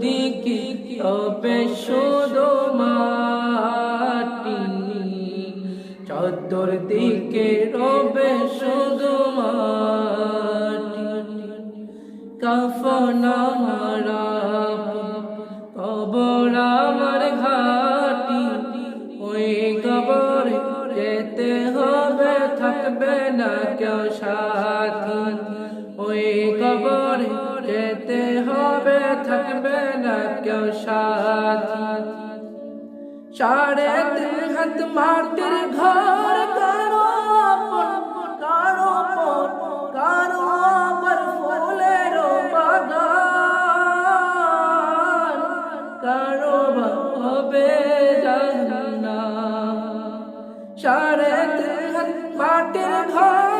দিকে তবে শুধু মাটি। চতুর দিকে রবে শুধু মাটি। কাফন আমার কবর আমার ঘাটি। ওই কবরে যেতে হবে, থাকবে না কেউ সাথী। ওই থাকবে না কেউ সাথী সাড়ে তিন হাত মাটির ঘর কারও কারও কারও আবার ফুলের বাগান কারও হবে জান্নাত সাড়ে তিন হাত মাটির ঘর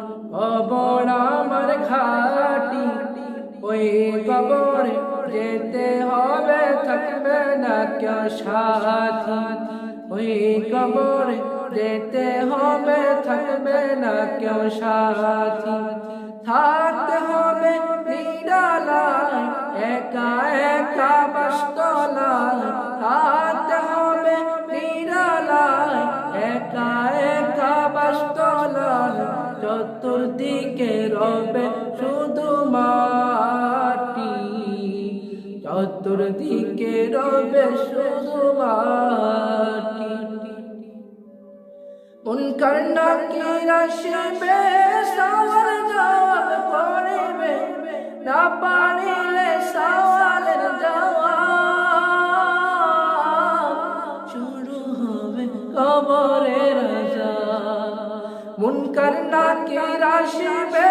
কবর আমার ঘাটি। ওই কবরে যেতে হবে, থাকবে না কেউ সাথী। ওই কবরে যেতে হবে, থাকবে না কেউ সাথী। থাকতে হবে নিরালায়, একা একা বাস্তলায়। রবে শুধু মাটি। চতুর্দিকে রবে শুধু মাটি। মুনকার নাকির আসবে, সওয়াল জবাব করিবে না পারিলে সওয়ালের জবাব শুরু হবে কবরের রাজা। মুনকার নাকির আসবে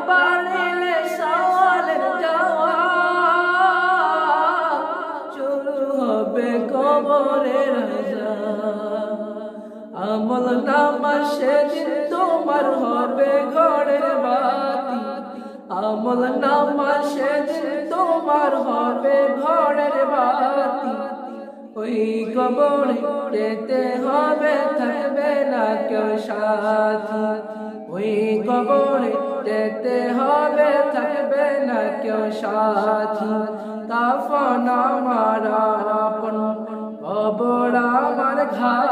না সওয়ালের জবাব। শুরু হবে কবরের আমল নামা সেদিন তোমার হবে ঘরের বাতি। আমল নামা সেদিন তোমার হবে বাতি ওই কবর যেতে হবে, থাকবে না কেউ সাথী। ওই কবর যেতে হবে, থাকবে না কেউ সাথী। কাফন আমার আপন, কবর আমার ওই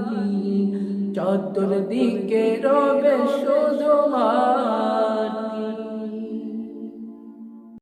চতুর্দিকে রবে শুধু মা।